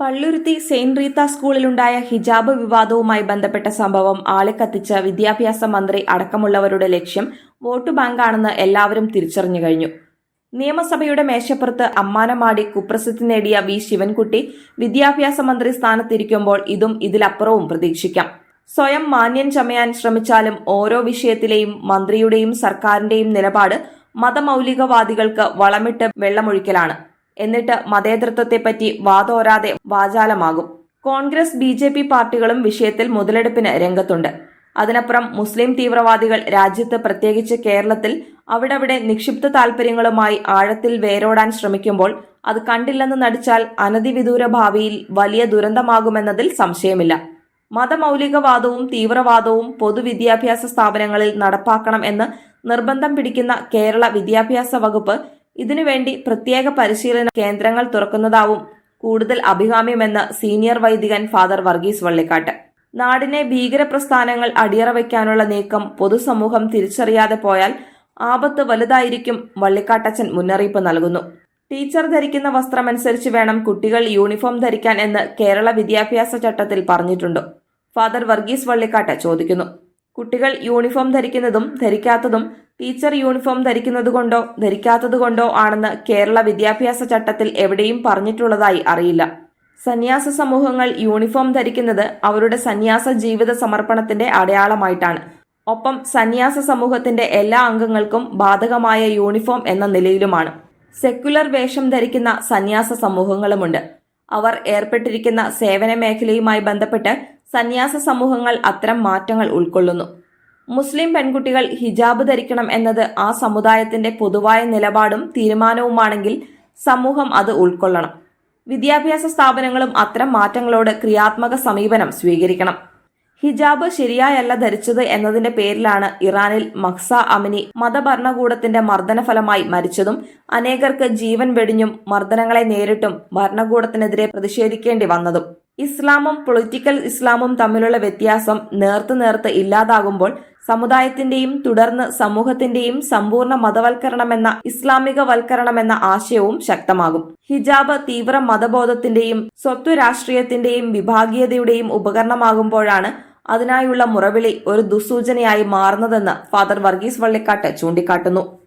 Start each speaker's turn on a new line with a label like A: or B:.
A: Palluruthy saint Rita സ്കൂളിലുണ്ടായ ഹിജാബ് വിവാദവുമായി ബന്ധപ്പെട്ട സംഭവം ആളിക്കത്തിച്ച വിദ്യാഭ്യാസ മന്ത്രി അടക്കമുള്ളവരുടെ ലക്ഷ്യം വോട്ട് ബാങ്കാണെന്ന് എല്ലാവരും തിരിച്ചറിഞ്ഞു കഴിഞ്ഞു. നിയമസഭയുടെ മേശപ്പുറത്ത് അമ്മാനമാടി കുപ്രസിദ്ധി നേടിയ വി ശിവൻകുട്ടി വിദ്യാഭ്യാസ മന്ത്രി സ്ഥാനത്തിരിക്കുമ്പോൾ ഇതും ഇതിലപ്പുറവും പ്രതീക്ഷിക്കാം. സ്വയം മാന്യൻ ചമയാൻ ശ്രമിച്ചാലും ഓരോ വിഷയത്തിലെയും മന്ത്രിയുടെയും സർക്കാരിന്റെയും നിലപാട് മതമൗലികവാദികൾക്ക് വളമിട്ട് വെള്ളമൊഴിക്കലാണ്. എന്നിട്ട് മതേതൃത്വത്തെപ്പറ്റി വാതോരാതെ വാചാലമാകും. കോൺഗ്രസ് ബി ജെ പി പാർട്ടികളും വിഷയത്തിൽ മുതലെടുപ്പിന് രംഗത്തുണ്ട്. അതിനപ്പുറം മുസ്ലിം തീവ്രവാദികൾ രാജ്യത്ത് പ്രത്യേകിച്ച് കേരളത്തിൽ അവിടെവിടെ നിക്ഷിപ്ത താൽപര്യങ്ങളുമായി ആഴത്തിൽ വേരോടാൻ ശ്രമിക്കുമ്പോൾ അത് കണ്ടില്ലെന്ന് നടിച്ചാൽ അനധിവിദൂര ഭാവിയിൽ വലിയ ദുരന്തമാകുമെന്നതിൽ സംശയമില്ല. മതമൗലികവാദവും തീവ്രവാദവും പൊതുവിദ്യാഭ്യാസ സ്ഥാപനങ്ങളിൽ നടപ്പാക്കണം എന്ന് നിർബന്ധം പിടിക്കുന്ന കേരള വിദ്യാഭ്യാസ വകുപ്പ് ഇതിനുവേണ്ടി പ്രത്യേക പരിശീലന കേന്ദ്രങ്ങൾ തുറക്കുന്നതാവും കൂടുതൽ അഭികാമ്യമെന്ന് സീനിയർ വൈദികൻ ഫാദർ വർഗീസ് വള്ളിക്കാട്ട്. നാടിനെ ഭീകരപ്രസ്ഥാനങ്ങൾ അടിയറ വയ്ക്കാനുള്ള നീക്കം പൊതുസമൂഹം തിരിച്ചറിയാതെ പോയാൽ ആപത്ത് വലുതായിരിക്കും വള്ളിക്കാട്ടച്ചൻ മുന്നറിയിപ്പ് നൽകുന്നു. ടീച്ചർ ധരിക്കുന്ന വസ്ത്രമനുസരിച്ച് വേണം കുട്ടികൾ യൂണിഫോം ധരിക്കാൻ എന്ന് കേരള വിദ്യാഭ്യാസ ചട്ടത്തിൽ പറഞ്ഞിട്ടുണ്ട്. ഫാദർ വർഗീസ് വള്ളിക്കാട്ട് ചോദിക്കുന്നു. കുട്ടികൾ യൂണിഫോം ധരിക്കുന്നതും ധരിക്കാത്തതും ടീച്ചർ യൂണിഫോം ധരിക്കുന്നതുകൊണ്ടോ ധരിക്കാത്തതുകൊണ്ടോ ആണെന്ന് കേരള വിദ്യാഭ്യാസ ചട്ടത്തിൽ എവിടെയും പറഞ്ഞിട്ടുള്ളതായി അറിയില്ല. സന്യാസ സമൂഹങ്ങൾ യൂണിഫോം ധരിക്കുന്നത് അവരുടെ സന്യാസ ജീവിത സമർപ്പണത്തിന്റെ അടയാളമായിട്ടാണ്. ഒപ്പം സന്യാസ സമൂഹത്തിന്റെ എല്ലാ അംഗങ്ങൾക്കും ബാധകമായ യൂണിഫോം എന്ന നിലയിലുമാണ്. സെക്യുലർ വേഷം ധരിക്കുന്ന സന്യാസ സമൂഹങ്ങളുമുണ്ട്. അവർ ഏർപ്പെട്ടിരിക്കുന്ന സേവന മേഖലയുമായി ബന്ധപ്പെട്ട് സന്യാസ സമൂഹങ്ങൾ അത്തരം മാറ്റങ്ങൾ ഉൾക്കൊള്ളുന്നു. മുസ്ലിം പെൺകുട്ടികൾ ഹിജാബ് ധരിക്കണം എന്നത് ആ സമുദായത്തിന്റെ പൊതുവായ നിലപാടും തീരുമാനവുമാണെങ്കിൽ സമൂഹം അത് ഉൾക്കൊള്ളണം. വിദ്യാഭ്യാസ സ്ഥാപനങ്ങളും അത്തരം മാറ്റങ്ങളോട് ക്രിയാത്മക സമീപനം സ്വീകരിക്കണം. ഹിജാബ് ശരിയായല്ല ധരിച്ചത് എന്നതിന്റെ പേരിലാണ് ഇറാനിൽ മക്സ അമിനി മതഭരണകൂടത്തിന്റെ മർദ്ദനഫലമായി മരിച്ചതും അനേകർക്ക് ജീവൻ വെടിഞ്ഞും മർദ്ദനങ്ങളെ നേരിട്ടും ഭരണകൂടത്തിനെതിരെ പ്രതിഷേധിക്കേണ്ടി വന്നതും. ഇസ്ലാമും പൊളിറ്റിക്കൽ ഇസ്ലാമും തമ്മിലുള്ള വ്യത്യാസം നേർത്ത് നേർത്ത് ഇല്ലാതാകുമ്പോൾ സമുദായത്തിന്റെയും തുടർന്ന് സമൂഹത്തിന്റെയും സമ്പൂർണ മതവൽക്കരണമെന്ന ഇസ്ലാമികവൽക്കരണമെന്ന ആശയവും ശക്തമാകും. ഹിജാബ് തീവ്ര മതബോധത്തിന്റെയും സ്വത്വ രാഷ്ട്രീയത്തിന്റെയും വിഭാഗീയതയുടെയും ഉപകരണമാകുമ്പോഴാണ് അതിനായുള്ള മുറവിളി ഒരു ദുസൂചനയായി മാറുന്നതെന്ന് ഫാദർ വർഗീസ് വള്ളിക്കാട്ട് ചൂണ്ടിക്കാട്ടുന്നു.